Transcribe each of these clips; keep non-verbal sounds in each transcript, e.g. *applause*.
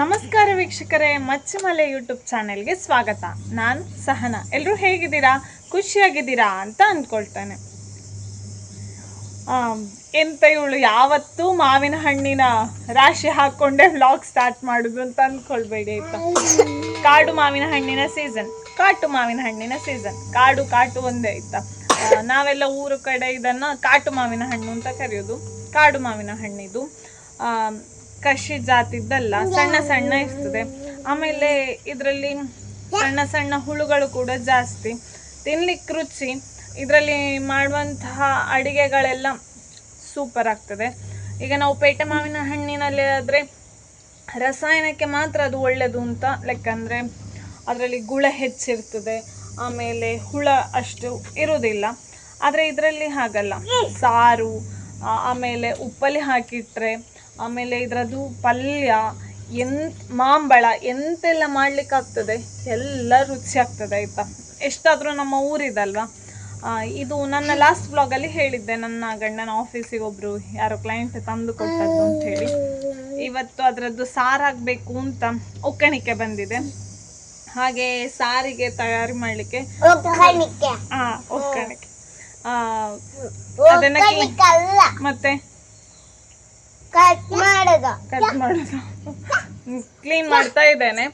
ನಮಸ್ಕಾರ ವೀಕ್ಷಕರೇ, ಮಚ್ಚಮಲೆ ಯೂಟ್ಯೂಬ್ ಚಾನೆಲ್ಗೆ ಸ್ವಾಗತ. ನಾನು ಸಹನ. ಎಲ್ಲರೂ ಹೇಗಿದ್ದೀರಾ? ಖುಷಿಯಾಗಿದ್ದೀರಾ ಅಂತ ಅಂದ್ಕೊಳ್ತೇನೆ. ಎಂತ ಇವಳು ಯಾವತ್ತೂ ಮಾವಿನ ಹಣ್ಣಿನ ರಾಶಿ ಹಾಕೊಂಡೇ ವ್ಲಾಗ್ ಸ್ಟಾರ್ಟ್ ಮಾಡುದು ಅಂತ ಅಂದ್ಕೊಳ್ಬೇಡಿ ಆಯ್ತಾ? ಕಾಡು ಮಾವಿನ ಹಣ್ಣಿನ ಸೀಸನ್ ಕಾಟು ಮಾವಿನ ಹಣ್ಣಿನ ಸೀಸನ್ ಕಾಡು, ಕಾಟು ಒಂದೇ ಆಯ್ತಾ? ನಾವೆಲ್ಲ ಊರು ಕಡೆ ಇದನ್ನ ಕಾಟು ಮಾವಿನ ಹಣ್ಣು ಅಂತ ಕರೆಯೋದು. ಕಾಡು ಮಾವಿನ ಹಣ್ಣಿದು. ಕಷಿ ಜಾತಿದ್ದಲ್ಲ ಸಣ್ಣ ಸಣ್ಣ ಇರ್ತದೆ. ಆಮೇಲೆ ಇದರಲ್ಲಿ ಸಣ್ಣ ಸಣ್ಣ ಹುಳುಗಳು ಕೂಡ ಜಾಸ್ತಿ. ತಿನ್ಲಿಕ್ಕೆ ರುಚಿ ಇದರಲ್ಲಿ ಮಾಡುವಂತಹ ಅಡಿಗೆಗಳೆಲ್ಲ ಸೂಪರ್ ಆಗ್ತದೆ. ಈಗ ನಾವು ಪೇಟೆ ಮಾವಿನ ಹಣ್ಣಿನಲ್ಲಿ ಆದರೆ ರಸಾಯನಕ್ಕೆ ಮಾತ್ರ ಅದು ಒಳ್ಳೆಯದು ಅಂತ ಅಂದರೆ ಅದರಲ್ಲಿ ಗುಳ ಹೆಚ್ಚಿರ್ತದೆ ಆಮೇಲೆ ಹುಳ ಅಷ್ಟು ಇರುವುದಿಲ್ಲ. ಆದರೆ ಇದರಲ್ಲಿ ಹಾಗಲ್ಲ. ಸಾರು ಆಮೇಲೆ ಉಪ್ಪಲ್ಲಿ ಹಾಕಿಟ್ರೆ ಆಮೇಲೆ ಇದರದ್ದು ಪಲ್ಯ ಎಂತ ಮಾಂಬಳ ಎಂತೆಲ್ಲ ಮಾಡಲಿಕ್ಕಾಗ್ತದೆ? ಎಲ್ಲ ರುಚಿ ಆಗ್ತದೆ ಆಯ್ತಾ? ಎಷ್ಟಾದರೂ ನಮ್ಮ ಊರಿದಲ್ವಾ? ಇದು ನನ್ನ ಲಾಸ್ಟ್ ಬ್ಲಾಗಲ್ಲಿ ಹೇಳಿದ್ದೆ. ನನ್ನ ಗಂಡನ ಆಫೀಸಿಗೆ ಒಬ್ರು ಯಾರೋ ಕ್ಲೈಂಟ್ ತಂದು ಕೊಟ್ಟದ್ದು ಅಂತ ಹೇಳಿ ಇವತ್ತು ಅದರದ್ದು ಸಾರಾಗಬೇಕು ಅಂತ ಒಕ್ಕಣಿಕೆ ಬಂದಿದೆ. ಹಾಗೆ ಸಾರಿಗೆ ತಯಾರಿ ಮಾಡಲಿಕ್ಕೆ ಹಾಂ ಒಕ್ಕಣಿಕೆ. ಆ, ಅದನ್ನ ಮತ್ತೆ? ಕಟ್ ಮಾಡೋದು. ಕಟ್ ಮಾಡೋದು. ಕ್ಲೀನ್ ಮಾಡ್ತಾ ಇದ್ದೇನೆ.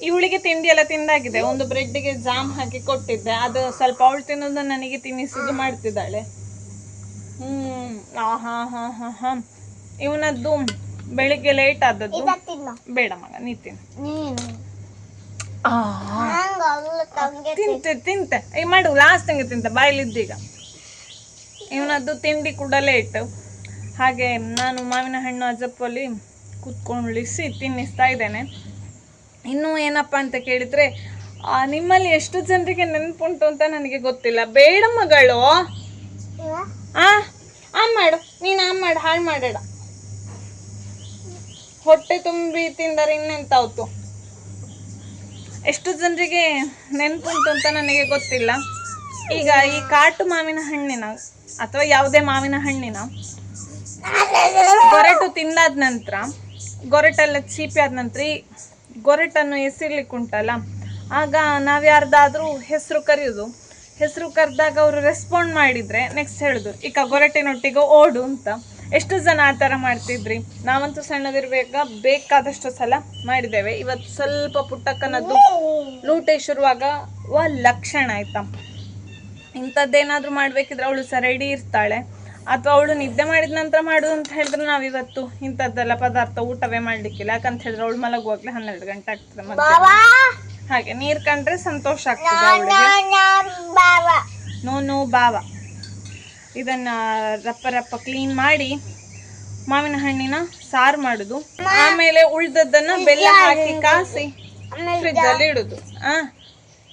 ಇವಳಿಗೆ ತಿಂಡಿ ಎಲ್ಲ ತಿಂದಾಗಿದೆ. ಒಂದು ಬ್ರೆಡ್ಗೆ ಜಾಮ್ ಹಾಕಿ ಕೊಟ್ಟಿದ್ದೆ. ಅದು ಸ್ವಲ್ಪ ಅವಳು ತಿನ್ನೋದು ನನಗೆ ತಿನ್ನಿಸಿದ್ದು ಮಾಡ್ತಿದ್ದಾಳೆ. ಹ್ಮ್ ಹಾ ಹಾ ಹಾ ಹಾ. ಇವನದ್ದು ಬೆಳಿಗ್ಗೆ ಲೇಟ್ ಆದದ್ದು. ಬೇಡ ಮಗ ನೀ ತಿಂತೆ ತಿಂತೆ. ಈಗ ಮಾಡು ಲಾಸ್ಟ್ ತಿಂಗೆ ತಿಂತೆ. ಬಾಯಲ್ಲಿದ್ದೀಗ. ಇವನದ್ದು ತಿಂಡಿ ಕೂಡ ಲೇಟ್ ಹಾಗೆ ನಾನು ಮಾವಿನ ಹಣ್ಣು ಅಜಪ್ಪಲ್ಲಿ ಕುತ್ಕೊಳ್ಳಿಸಿ ತಿನ್ನಿಸ್ತಾ ಇದ್ದೇನೆ. ಇನ್ನು ಏನಪ್ಪ ಅಂತ ಕೇಳಿದ್ರೆ ನಿಮ್ಮಲ್ಲಿ ಎಷ್ಟು ಜನರಿಗೆ ನೆನಪುಂಟು ಅಂತ ನನಗೆ ಗೊತ್ತಿಲ್ಲ. ಬೇಡ ಮಗಳು? ಆ ಆ ಮಾಡು. ನೀನು ಆ ಮಾಡು, ಹಾಳು ಮಾಡಬೇಡ. ಹೊಟ್ಟೆ ತುಂಬಿ ತಿಂದರೆ ಇನ್ನೆಂತ ಆಯ್ತು ಎಷ್ಟು ಜನರಿಗೆ ನೆನಪುಂಟು ಅಂತ ನನಗೆ ಗೊತ್ತಿಲ್ಲ. ಈಗ ಈ ಕಾಟು ಮಾವಿನ ಹಣ್ಣಿನ ಅಥವಾ ಯಾವುದೇ ಮಾವಿನ ಹಣ್ಣಿನ? ಗೊರಟು ತಿಂದಾದ ನಂತರ ಗೊರಟೆಲ್ಲ ಚೀಪಿ ಆದ ನಂತರ ಈ ಗೊರಟನ್ನು ಎಸಿರ್ಲಿಕ್ಕೆ ಉಂಟಲ್ಲ? ಆಗ ನಾವು ಯಾರ್ದಾದ್ರೂ ಹೆಸರು ಕರೆಯೋದು. ಹೆಸರು ಕರೆದಾಗ ಅವರು ರೆಸ್ಪಾಂಡ್ ಮಾಡಿದ್ರೆ ನೆಕ್ಸ್ಟ್ ಹೇಳುದು ಈಗ ಗೊರಟಿನೊಟ್ಟಿಗೆ ಓಡು ಅಂತ. ಎಷ್ಟು ಜನ ಆ ಥರ ಮಾಡ್ತಿದ್ರಿ? ನಾವಂತೂ ಸಣ್ಣದಿರ್ಬೇಕ ಬೇಕಾದಷ್ಟು ಸಲ ಮಾಡಿದ್ದೇವೆ. ಇವತ್ತು ಸ್ವಲ್ಪ ಪುಟ್ಟಕ್ಕನದ್ದು ಲೂಟೆ ಶುರುವಾಗ ವ ಲಕ್ಷಣ ಆಯ್ತಾ? ಇಂಥದ್ದೇನಾದ್ರೂ ಮಾಡಬೇಕಿದ್ರೆ ಅವಳು ಸರಡಿ ಇರ್ತಾಳೆ. ಅಥವಾ ಅವಳು ನಿದ್ದೆ ಮಾಡಿದ ನಂತರ ಮಾಡೋದು ಅಂತ ಹೇಳಿದ್ರೆ ನಾವಿವತ್ತು ಇಂಥದ್ದೆಲ್ಲ ಪದಾರ್ಥ ಊಟವೇ ಮಾಡಲಿಕ್ಕಿಲ್ಲ. ಯಾಕಂತ ಹೇಳಿದ್ರೆ ಅವಳು ಮಲಗುವಾಗಲೇ ಹನ್ನೆರಡು ಗಂಟೆ ಆಗ್ತದೆ ಮತ್ತೆ ಹಾಗೆ ನೀರು ಕಂಡ್ರೆ ಸಂತೋಷ ಆಗ್ತದೆ ಅವಳಿಗೆ. ನೋ ನೋ ಬಾವ. ಇದನ್ನ ರಪ್ಪ ರಪ್ಪ ಕ್ಲೀನ್ ಮಾಡಿ ಮಾವಿನ ಹಣ್ಣಿನ ಸಾರು ಮಾಡುದು. ಆಮೇಲೆ ಉಳ್ದದ್ದನ್ನ ಬೆಲ್ಲ ಹಾಕಿ ಕಾಸಿ ಫ್ರಿಜ್ ಅಲ್ಲಿ ಇಡುದು. ಆ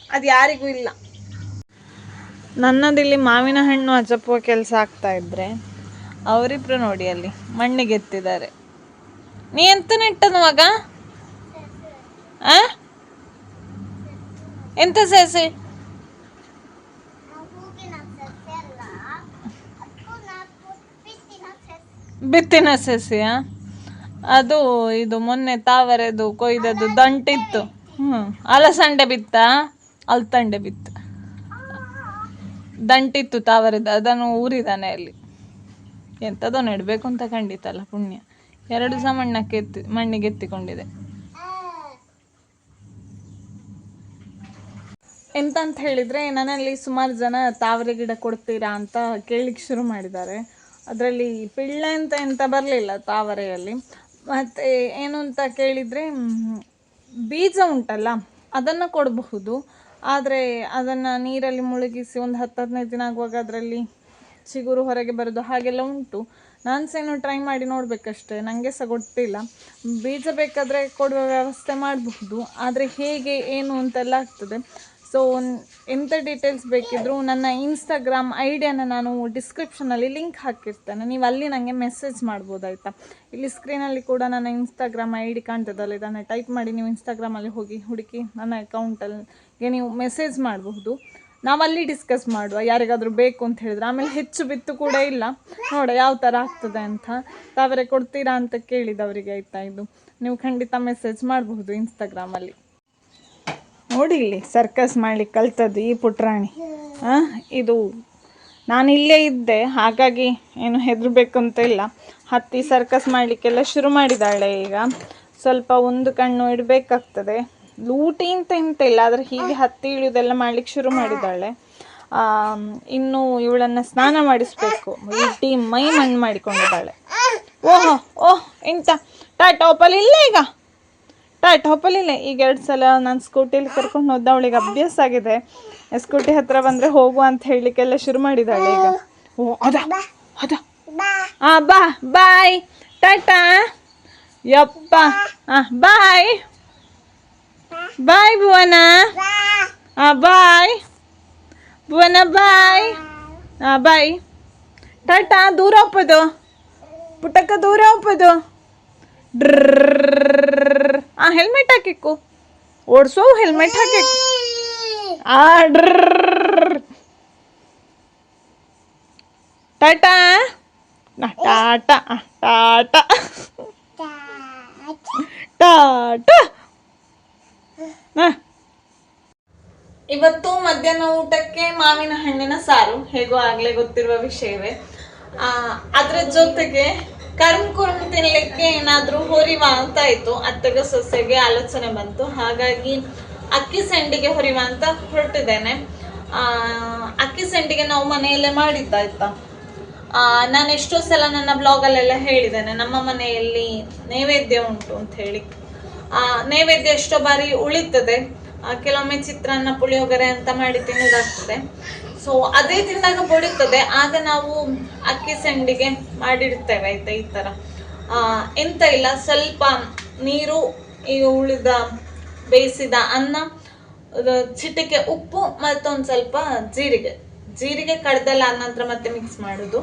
ಅದು ಯಾರಿಗೂ ಇಲ್ಲ. ನನ್ನದಿಲ್ಲಿ ಮಾವಿನ ಹಣ್ಣು ಹಚ್ಚಪ್ಪುವ ಕೆಲಸ ಆಗ್ತಾ ಇದ್ರೆ ಅವರಿಬ್ರು ನೋಡಿ ಅಲ್ಲಿ ಮಣ್ಣಿಗೆ ಎತ್ತಿದ್ದಾರೆ. ನೀ ಎಂತ ನೆಟ್ಟನು ಮಗ? ಎಂತ ಸಸಿ? ಬಿತ್ತಿನ ಸಸಿಯ? ಅದು ಇದು ಮೊನ್ನೆ ತಾವರೆದು ಕೊಯ್ದದ್ದು ದಂಟಿತ್ತು. ಹ್ಞೂ ಅಲಸಂಡೆ ಬಿತ್ತ? ಅಲ್ತಂಡೆ ಬಿತ್ತ. ದಂಟಿತ್ತು ತಾವರೆದು ಅದನ್ನು ಊರಿದಾನೆ ಅಲ್ಲಿ. ಎಂಥದೋ ನೆಡಬೇಕು ಅಂತ ಖಂಡಿತಲ್ಲ ಪುಣ್ಯ. ಎರಡು ಸಹ ಮಣ್ಣಕ್ಕೆ ಎತ್ತಿ, ಮಣ್ಣಿಗೆ ಎತ್ತಿಕೊಂಡಿದೆ. ಎಂತ ಅಂತ ಹೇಳಿದ್ರೆ, ನನ್ನಲ್ಲಿ ಸುಮಾರು ಜನ ತಾವರೆ ಗಿಡ ಕೊಡ್ತೀರಾ ಅಂತ ಕೇಳಲಿಕ್ಕೆ ಶುರು ಮಾಡಿದ್ದಾರೆ. ಅದರಲ್ಲಿ ಪಿಳ್ಳೆ ಅಂತ ಎಂತ ಬರಲಿಲ್ಲ ತಾವರೆಯಲ್ಲಿ. ಮತ್ತೆ ಏನು ಅಂತ ಕೇಳಿದ್ರೆ, ಬೀಜ ಉಂಟಲ್ಲ, ಅದನ್ನು ಕೊಡಬಹುದು. ಆದರೆ ಅದನ್ನು ನೀರಲ್ಲಿ ಮುಳುಗಿಸಿ ಒಂದು ಹತ್ತು ಹದಿನೈದು ದಿನ ಆಗುವಾಗ ಅದರಲ್ಲಿ ಚಿಗುರು ಹೊರಗೆ ಬರೋದು ಹಾಗೆಲ್ಲ ಉಂಟು. ನಾನು ಇನ್ನೂ ಟ್ರೈ ಮಾಡಿ ನೋಡಬೇಕಷ್ಟೇ ನನಗೆ ಸಹ ಗೊತ್ತಿಲ್ಲ. ಬೀಜ ಬೇಕಾದರೆ ಕೊಡುವ ವ್ಯವಸ್ಥೆ ಮಾಡಬಹುದು, ಆದರೆ ಹೇಗೆ, ಏನು ಅಂತೆಲ್ಲ ಆಗ್ತದೆ. ಸೊ ಎಂಥ ಡೀಟೇಲ್ಸ್ ಬೇಕಿದ್ರು ನನ್ನ ಇನ್ಸ್ಟಾಗ್ರಾಮ್ ಐಡಿಯಾನ ನಾನು ಡಿಸ್ಕ್ರಿಪ್ಷನಲ್ಲಿ ಲಿಂಕ್ ಹಾಕಿರ್ತೇನೆ. ನೀವು ಅಲ್ಲಿ ನನಗೆ ಮೆಸೇಜ್ ಮಾಡ್ಬೋದಾಯ್ತಾ ಇಲ್ಲಿ ಸ್ಕ್ರೀನಲ್ಲಿ ಕೂಡ ನನ್ನ ಇನ್ಸ್ಟಾಗ್ರಾಮ್ ಐ ಡಿ ಕಾಣ್ತದಲ್ಲ, ಇದನ್ನು ಟೈಪ್ ಮಾಡಿ ನೀವು ಇನ್ಸ್ಟಾಗ್ರಾಮಲ್ಲಿ ಹೋಗಿ ಹುಡುಕಿ ನನ್ನ ಅಕೌಂಟಲ್ಲಿಗೆ ನೀವು ಮೆಸೇಜ್ ಮಾಡಬಹುದು. ನಾವಲ್ಲಿ ಡಿಸ್ಕಸ್ ಮಾಡುವ, ಯಾರಿಗಾದರೂ ಬೇಕು ಅಂತ ಹೇಳಿದ್ರೆ. ಆಮೇಲೆ ಹೆಚ್ಚು ಬಿತ್ತು ಕೂಡ ಇಲ್ಲ. ನೋಡ, ಯಾವ ಥರ ಆಗ್ತದೆ ಅಂತ. ತಾವರೆ ಕೊಡ್ತೀರಾ ಅಂತ ಕೇಳಿದವರಿಗೆ ಆಯ್ತಾ ಇದು? ನೀವು ಖಂಡಿತ ಮೆಸೇಜ್ ಮಾಡಬಹುದು ಇನ್ಸ್ಟಾಗ್ರಾಮಲ್ಲಿ ನೋಡಿ ಇಲ್ಲಿ ಸರ್ಕಸ್ ಮಾಡ್ಲಿಕ್ಕೆ ಕಲ್ತದ್ದು ಈ ಪುಟ್ರಾಣಿ. ಹಾಂ ಇದು ನಾನು ಇಲ್ಲೇ ಇದ್ದೆ, ಹಾಗಾಗಿ ಏನು ಹೆದರಬೇಕು ಅಂತ ಇಲ್ಲ. ಹತ್ತಿ ಸರ್ಕಸ್ ಮಾಡಲಿಕ್ಕೆಲ್ಲ ಶುರು ಮಾಡಿದ್ದಾಳೆ ಈಗ. ಸ್ವಲ್ಪ ಒಂದು ಕಣ್ಣು ಇಡಬೇಕಾಗ್ತದೆ. ಲೂಟಿ ಅಂತ ಎಂತ ಇಲ್ಲ, ಆದರೆ ಹೀಗೆ ಹತ್ತಿ ಇಳಿಯೋದೆಲ್ಲ ಮಾಡ್ಲಿಕ್ಕೆ ಶುರು ಮಾಡಿದ್ದಾಳೆ ಇನ್ನು ಇವಳನ್ನು ಸ್ನಾನ ಮಾಡಿಸ್ಬೇಕು. ಇಟ್ಟಿ ಮೈ ಮಣ್ಣು ಮಾಡಿಕೊಂಡಿದ್ದಾಳೆ. ಓಹೋ, ಓಹ್, ಎಂತ? ಟಾಟಾ ಓಪಲ್ ಇಲ್ಲ ಈಗ? ಟಾಟ್ ಹೋಪಲಿಲ್ಲ ಈಗ ಎರಡು ಸಲ ನಾನು ಸ್ಕೂಟಿಲಿ ಕರ್ಕೊಂಡು ಹೋದ ಅವಳಿಗೆ ಅಭ್ಯಾಸ ಆಗಿದೆ. ಸ್ಕೂಟಿ ಹತ್ರ ಬಂದರೆ ಹೋಗು ಅಂತ ಹೇಳಲಿಕ್ಕೆಲ್ಲ ಶುರು ಮಾಡಿದ್ದಾಳೆ ಈಗ. ಓ, ಅದ ಅದ. ಆ, ಬಾ ಬಾಯ್ ಟಾಟಾ ಯಪ್ಪ. ಆ ಬಾಯ್ ಬಾಯ್ ಭುವನ. ಆ ಬಾಯ್ ಭುವನ ಬಾಯ್ ಆ ಬಾಯ್ ಟಾಟಾ ದೂರ ಒಪ್ಪದು ಪುಟಕ ದೂರ ಒಪ್ಪದು ಡ್ರರ್ ಆ ಹೆಲ್ಮೆಟ್ ಹಾಕಿಕ್ಕು. ಓಡಿಸೋ ಹೆಲ್ಮೆಟ್ ಹಾಕಿಕ್ಕು. ಆ ಡ್ರ ಟಾಟಾ. ಟಾಟಾ ಟಾಟಾ. ಟಾಟಾ. ಇವತ್ತು ಮಧ್ಯಾಹ್ನ ಊಟಕ್ಕೆ ಮಾವಿನ ಹಣ್ಣಿನ ಸಾರು. ಹೇಗೋ ಆಗ್ಲೇ ಗೊತ್ತಿರುವ ವಿಷಯವೇ. ಅದ್ರ ಜೊತೆಗೆ ಕುರ್ಮ್ ತಿನ್ಲಿಕ್ಕೆ ಏನಾದ್ರೂ ಹೊರಿವ ಅಂತ ಆಯ್ತು ಅತ್ತೆಗೆ ಸೊಸೆಗೆ ಆಲೋಚನೆ ಬಂತು. ಹಾಗಾಗಿ ಅಕ್ಕಿ ಸಂಡಿಗೆ ಹೊರಿವ ಅಂತ ಹೊರಟಿದ್ದೇನೆ. ಆ, ಅಕ್ಕಿ ಸಂಡಿಗೆ ನಾವು ಮನೆಯಲ್ಲೇ ಮಾಡಿದ್ದಾಯ್ತಾ. ಆ, ನಾನು ಎಷ್ಟೋ ಸಲ ನನ್ನ ಬ್ಲಾಗಲ್ಲೆಲ್ಲ ಹೇಳಿದ್ದೇನೆ ನಮ್ಮ ಮನೆಯಲ್ಲಿ ನೈವೇದ್ಯ ಉಂಟು ಅಂತ ಹೇಳಿ. ಆ, ನೈವೇದ್ಯ ಎಷ್ಟೋ ಬಾರಿ ಉಳಿತದೆ. ಕೆಲವೊಮ್ಮೆ ಚಿತ್ರಾನ್ನ ಪುಳಿಯೋಗರೆ ಅಂತ ಮಾಡಿ ತಿನ್ನೋದಾಗ್ತದೆ ಸೊ ಅದೇ ತಿಂದಾಗ ಬಡಿತದೆ, ಆಗ ನಾವು ಅಕ್ಕಿ ಸಂಡಿಗೆ ಮಾಡಿರ್ತೇವೆ, ಆಯ್ತಾ ಈ ಥರ ಎಂತ ಇಲ್ಲ, ಸ್ವಲ್ಪ ನೀರು, ಈ ಉಳಿದ ಬೇಯಿಸಿದ ಅನ್ನ ಚಿಟಿಕೆ ಉಪ್ಪು, ಮತ್ತೊಂದು ಸ್ವಲ್ಪ ಜೀರಿಗೆ. ಜೀರಿಗೆ ಕಡ್ದಲ್ಲ ನಂತರ ಮತ್ತೆ ಮಿಕ್ಸ್ ಮಾಡೋದು.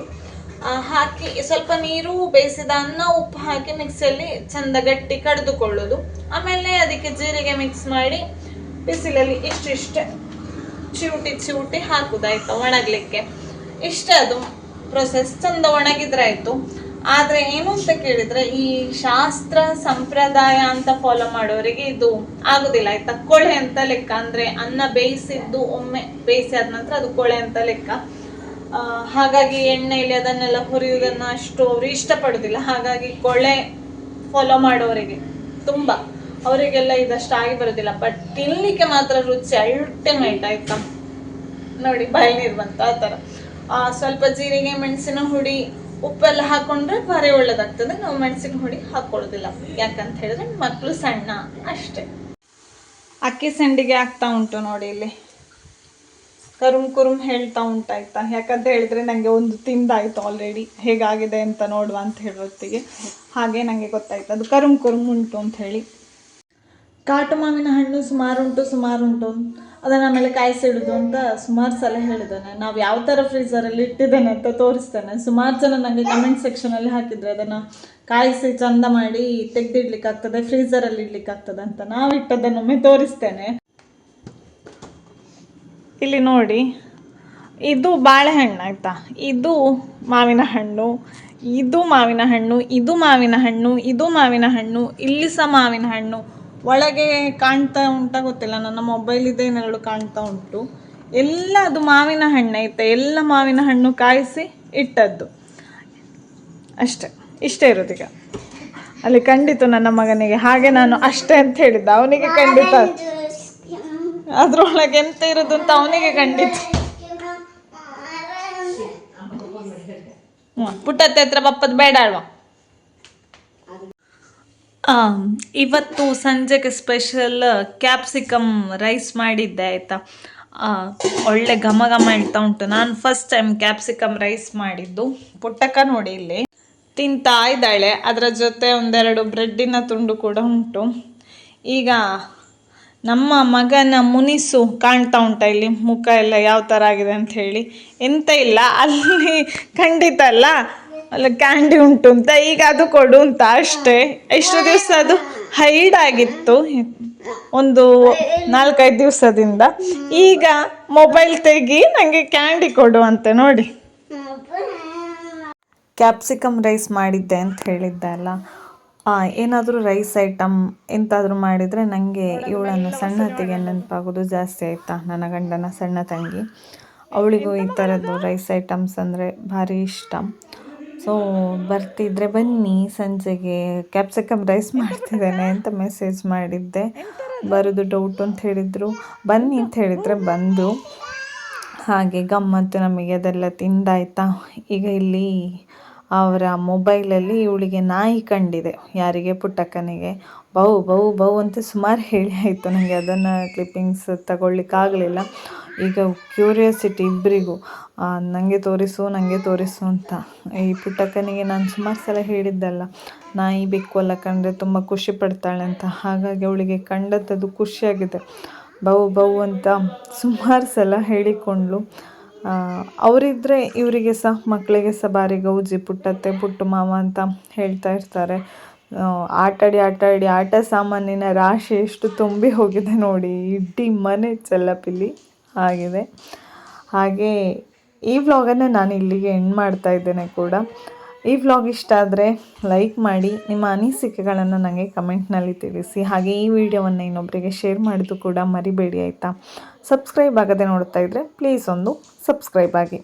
ಹಾಕಿ, ಸ್ವಲ್ಪ ನೀರು ಬೇಯಿಸಿದ ಅನ್ನ, ಉಪ್ಪು ಹಾಕಿ ಮಿಕ್ಸಿಯಲ್ಲಿ ಚಂದ ಗಟ್ಟಿ ಕಡಿದುಕೊಳ್ಳೋದು. ಆಮೇಲೆ ಅದಕ್ಕೆ ಜೀರಿಗೆ ಮಿಕ್ಸ್ ಮಾಡಿ, ಬಿಸಿಲಲ್ಲಿ ಇಷ್ಟಿಷ್ಟೇ. ಚಿವುಟಿ ಚಿವುಟಿ ಹಾಕುದಾಯ್ತಾ ಒಣಗ್ಲಿಕ್ಕೆ. ಇಷ್ಟೇ ಅದು. ಪ್ರೊಸೆಸ್ ಚಂದ ಒಣಗಿದ್ರೆ ಆಯ್ತು. ಆದ್ರೆ ಏನು ಅಂತ ಕೇಳಿದ್ರೆ ಈ ಶಾಸ್ತ್ರ, ಸಂಪ್ರದಾಯ ಅಂತ ಫಾಲೋ ಮಾಡೋರಿಗೆ ಇದು ಆಗುದಿಲ್ಲ. ಆಯ್ತಾ? ಕೊಳೆ ಅಂತ ಲೆಕ್ಕ. ಅಂದ್ರೆ ಅನ್ನ ಬೇಯಿಸಿದ್ದು ಒಮ್ಮೆ ಬೇಯಿಸಿ ಆದ ನಂತರ ಅದು ಕೊಳೆ ಅಂತ ಲೆಕ್ಕ. ಹಾಗಾಗಿ ಎಣ್ಣೆಯಲ್ಲಿ ಅದನ್ನೆಲ್ಲ ಹುರಿಯುವುದನ್ನ ಅಷ್ಟು ಅವರು ಇಷ್ಟಪಡುದಿಲ್ಲ. ಹಾಗಾಗಿ ಕೊಳೆ ಫಾಲೋ ಮಾಡೋರಿಗೆ ತುಂಬಾ. ಅವರಿಗೆಲ್ಲ ಇದಷ್ಟು ಆಗಿ ಬರೋದಿಲ್ಲ. ಬಟ್ ತಿನ್ಲಿಕ್ಕೆ ಮಾತ್ರ ರುಚಿ ಅಲ್ಟಿಮೇಟ್ ಆಯ್ತಾ ನೋಡಿ ಬಾಯಿ ನೀರು ಬಂತು, ಆ ಥರ. ಸ್ವಲ್ಪ ಜೀರಿಗೆ, ಮೆಣಸಿನ ಹುಡಿ, ಉಪ್ಪೆಲ್ಲ ಹಾಕೊಂಡ್ರೆ ಭಾರಿ ಒಳ್ಳೇದಾಗ್ತದೆ. ನಾವು ಮೆಣಸಿನ ಹುಡಿ ಹಾಕೊಳ್ಳೋದಿಲ್ಲ. ಯಾಕಂತ ಹೇಳಿದ್ರೆ ಮಕ್ಕಳು ಸಣ್ಣ ಅಷ್ಟೇ. ಅಕ್ಕಿ ಸಂಡಿಗೆ ಆಗ್ತಾ ಉಂಟು ನೋಡಿ ಇಲ್ಲಿ. ಕರುಮ್ ಕುರುಮ್ ಹೇಳ್ತಾ ಉಂಟಾಯ್ತಾ. ಯಾಕಂತ ಹೇಳಿದ್ರೆ ನನಗೆ ಒಂದು ತಿಂದಾಯ್ತು ಆಲ್ರೆಡಿ ಹೇಗಾಗಿದೆ ಅಂತ ನೋಡುವ ಅಂತ ಹೇಳೋತ್ತಿಗೆ. ಹಾಗೆ ನನಗೆ ಗೊತ್ತಾಯ್ತು. ಅದು ಕರುಮ್ ಕುರುಮ್ ಉಂಟು ಅಂತ ಹೇಳಿ. ಕಾಟು ಮಾವಿನ ಹಣ್ಣು ಸುಮಾರುಂಟು ಸುಮಾರುಂಟು ಅದನ್ನ ಆಮೇಲೆ ಕಾಯಿಸಿಡೋದು ಅಂತ ಸುಮಾರು ಸಲ ಹೇಳಿದ್ದಾನೆ. ನಾವು ಯಾವ ಥರ ಫ್ರೀಸರಲ್ಲಿ ಇಟ್ಟಿದ್ದೇನೆ ಅಂತ ತೋರಿಸ್ತೇನೆ. ಸುಮಾರು ಜನ ನನಗೆ ಕಮೆಂಟ್ ಸೆಕ್ಷನಲ್ಲಿ ಹಾಕಿದರೆ ಅದನ್ನು ಕಾಯಿಸಿ ಚಂದ ಮಾಡಿ ತೆಗೆದಿಡ್ಲಿಕ್ಕಾಗ್ತದೆ ಆಗ್ತದೆ ಇಡ್ಲಿಕ್ಕಾಗ್ತದೆ ಅಂತ ನಾವು ಇಟ್ಟದನ್ನೊಮ್ಮೆ ತೋರಿಸ್ತೇನೆ. ಇಲ್ಲಿ ನೋಡಿ, ಇದು ಬಾಳೆಹಣ್ಣು ಆಯ್ತಾ? ಇದು ಮಾವಿನ ಹಣ್ಣು, ಇದು ಮಾವಿನ ಹಣ್ಣು, ಇದು ಮಾವಿನ ಹಣ್ಣು, ಇದು ಮಾವಿನ ಹಣ್ಣು, ಇಲ್ಲಿ ಸಹ ಮಾವಿನ ಹಣ್ಣು. ಒಳಗೆ ಕಾಣ್ತಾ ಉಂಟ ಗೊತ್ತಿಲ್ಲ. ನನ್ನ ಮೊಬೈಲ್ ನೆರಳು ಕಾಣ್ತಾ ಉಂಟು. ಎಲ್ಲ ಅದು ಮಾವಿನ ಹಣ್ಣು ಐತೆ ಎಲ್ಲ ಮಾವಿನ ಹಣ್ಣು ಕಾಯಿಸಿ ಇಟ್ಟದ್ದು. ಅಷ್ಟೆ. ಇಷ್ಟೇ ಇರೋದೀಗ ಅಲ್ಲಿ ಖಂಡಿತ ನನ್ನ ಮಗನಿಗೆ. ಹಾಗೆ ನಾನು ಅಷ್ಟೇ ಅಂತ ಹೇಳಿದ್ದ. ಅವನಿಗೆ ಖಂಡಿತ. ಅದ್ರೊಳಗೆ ಎಂತ ಇರೋದು ಅಂತ ಅವನಿಗೆ ಖಂಡಿತ. ಪುಟ್ಟತ್ತೆ ಹತ್ರ ಬಪ್ಪದ್ ಬೇಡ ಅಲ್ವಾ? ಇವತ್ತು ಸಂಜೆಗೆ ಸ್ಪೆಷಲ್ ಕ್ಯಾಪ್ಸಿಕಮ್ ರೈಸ್ ಮಾಡಿದ್ದೆ ಆಯಿತಾ? ಒಳ್ಳೆ ಘಮ ಘಮ ಇಡ್ತಾ ಉಂಟು. ನಾನು ಫಸ್ಟ್ ಟೈಮ್ ಕ್ಯಾಪ್ಸಿಕಮ್ ರೈಸ್ ಮಾಡಿದ್ದು. ಪುಟ್ಟಕ್ಕ ನೋಡಿ ಇಲ್ಲಿ. ತಿಂತಾ ಇದ್ದಾಳೆ. ಅದರ ಜೊತೆ ಒಂದೆರಡು ಬ್ರೆಡ್ಡಿನ ತುಂಡು ಕೂಡ ಉಂಟು. ಈಗ ನಮ್ಮ ಮಗನ ಮುನಿಸು ಕಾಣ್ತಾ ಉಂಟ ಇಲ್ಲಿ. ಮುಖ ಎಲ್ಲ ಯಾವ ಥರ ಆಗಿದೆ ಅಂತ ಹೇಳಿ. ಎಂತ ಇಲ್ಲ. ಅಲ್ಲಿ *laughs* ಖಂಡಿತ ಅಲ್ಲ. ಅಲ್ಲಿ ಕ್ಯಾಂಡಿ ಉಂಟು ಅಂತ. ಈಗ ಅದು ಕೊಡು ಅಂತ ಅಷ್ಟೇ. ಎಷ್ಟು ದಿವಸ ಅದು ಹೈಡ್ ಆಗಿತ್ತು. ಒಂದು ನಾಲ್ಕೈದು ದಿವಸದಿಂದ. ಈಗ ಮೊಬೈಲ್ ತೆಗಿ ನನಗೆ ಕ್ಯಾಂಡಿ ಕೊಡು ಅಂತೆ ನೋಡಿ. ಕ್ಯಾಪ್ಸಿಕಮ್ ರೈಸ್ ಮಾಡಿದ್ದೆ ಅಂತ ಹೇಳಿದ್ದೆ ಅಲ್ಲ. ಏನಾದರೂ ರೈಸ್ ಐಟಮ್ ಎಂತಾದರೂ ಮಾಡಿದರೆ ನನಗೆ ಇವಳನ್ನು ಸಣ್ಣ ಹೊತ್ತಿಗೆ ನೆನಪಾಗೋದು ಜಾಸ್ತಿ ಆಯಿತಾ ನನ್ನ ಗಂಡನ ಸಣ್ಣ ತಂಗಿ. ಅವಳಿಗೂ ಈ ಥರದ್ದು ರೈಸ್ ಐಟಮ್ಸ್ ಅಂದರೆ ಭಾರಿ ಇಷ್ಟ. ಸೊ ಬರ್ತಿದ್ರೆ ಬನ್ನಿ ಸಂಜೆಗೆ. ಕ್ಯಾಪ್ಸಿಕಮ್ ರೈಸ್ ಮಾಡ್ತಿದ್ದೇನೆ ಅಂತ ಮೆಸೇಜ್ ಮಾಡಿದ್ದೆ. ಬರೋದು ಡೌಟ್ ಅಂತ ಹೇಳಿದರು. ಬನ್ನಿ ಅಂತ ಹೇಳಿದರೆ ಬಂದು. ಹಾಗೆ ಗಮ್ಮತ್ತು ನಮಗೆ ಅದೆಲ್ಲ ತಿಂದಾಯ್ತಾ? ಈಗ ಇಲ್ಲಿ ಅವರ ಮೊಬೈಲಲ್ಲಿ ಇವಳಿಗೆ ನಾಯಿ ಕಂಡಿದೆ, ಯಾರಿಗೆ? ಪುಟ್ಟಕ್ಕನಿಗೆ. ಬೌ ಬೌ ಬೌ ಅಂತ ಸುಮಾರು ಹೇಳಿ ಆಯಿತು ನನಗೆ ಅದನ್ನು ಕ್ಲಿಪ್ಪಿಂಗ್ಸ್ ತಗೊಳ್ಳಿಕ್ಕಾಗಲಿಲ್ಲ. ಈಗ ಕ್ಯೂರಿಯಾಸಿಟಿ ಇಬ್ಬರಿಗೂ ನನಗೆ ತೋರಿಸು ನನಗೆ ತೋರಿಸು ಅಂತ. ಈ ಪುಟ್ಟಕ್ಕನಿಗೆ ನಾನು ಸುಮಾರು ಸಲ ಹೇಳಿದ್ದಲ್ಲ ನಾಯಿ ಬೆಕ್ಕು ಅಲ್ಲ ಕಂಡ್ರೆ ತುಂಬ ಖುಷಿ ಪಡ್ತಾಳೆ ಅಂತ. ಹಾಗಾಗಿ ಅವಳಿಗೆ ಕಂಡದ್ದು ಖುಷಿಯಾಗಿದೆ. ಬೌ ಬೌ ಅಂತ ಸುಮಾರು ಸಲ ಹೇಳಿಕೊಂಡ್ಳು. ಅವರಿದ್ದರೆ ಇವರಿಗೆ ಸಹ ಮಕ್ಕಳಿಗೆ ಸಹ ಬಾರಿ ಗೌಜಿ, ಪುಟ್ಟತ್ತೆ, ಪುಟ್ಟು ಮಾವ ಅಂತ ಹೇಳ್ತಾ ಇರ್ತಾರೆ. ಆಟಾಡಿ ಆಟಾಡಿ ಆಟ ಸಾಮಾನಿನ ರಾಶಿ ಎಷ್ಟು ತುಂಬಿ ಹೋಗಿದೆ ನೋಡಿ. ಇಡೀ ಮನೆ ಚೆಲ್ಲಪಿಲ್ಲಿ. ಆಗಿದೆ. ಹಾಗೆ ಈ ವ್ಲಾಗನ್ನು ನಾನು ಇಲ್ಲಿಗೆ ಎಂಡ್ ಮಾಡ್ತಾ ಇದ್ದೇನೆ ಕೂಡ. ಈ ವ್ಲಾಗ್ ಇಷ್ಟ ಆದರೆ ಲೈಕ್ ಮಾಡಿ, ನಿಮ್ಮ ಅನಿಸಿಕೆಗಳನ್ನು ನನಗೆ ಕಮೆಂಟ್ನಲ್ಲಿ ತಿಳಿಸಿ. ಹಾಗೆ ಈ ವಿಡಿಯೋವನ್ನು ಇನ್ನೊಬ್ಬರಿಗೆ ಶೇರ್ ಮಾಡಿದ್ದು ಕೂಡ ಮರಿಬೇಡಿ ಆಯಿತಾ? ಸಬ್ಸ್ಕ್ರೈಬ್ ಆಗದೆ ನೋಡ್ತಾ ಇದ್ದರೆ ಪ್ಲೀಸ್ ಒಂದು ಸಬ್ಸ್ಕ್ರೈಬ್ ಆಗಿ.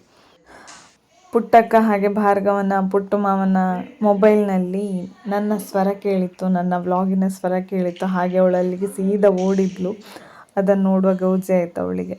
ಪುಟ್ಟಕ್ಕ ಹಾಗೆ ಭಾರ್ಗವನ, ಪುಟ್ಟು ಮಾವನ ಮೊಬೈಲ್ನಲ್ಲಿ ನನ್ನ ಸ್ವರ ಕೇಳಿತ್ತು, ನನ್ನ ವ್ಲಾಗಿನ ಸ್ವರ ಕೇಳಿತ್ತು. ಹಾಗೆ ಅವಳಲ್ಲಿಗೆ ಸೀದಾ ಓಡಿದ್ಲು. ಅದನ್ನು ನೋಡುವ ಗೌಜೆ ಆಯಿತು ಅವಳಿಗೆ.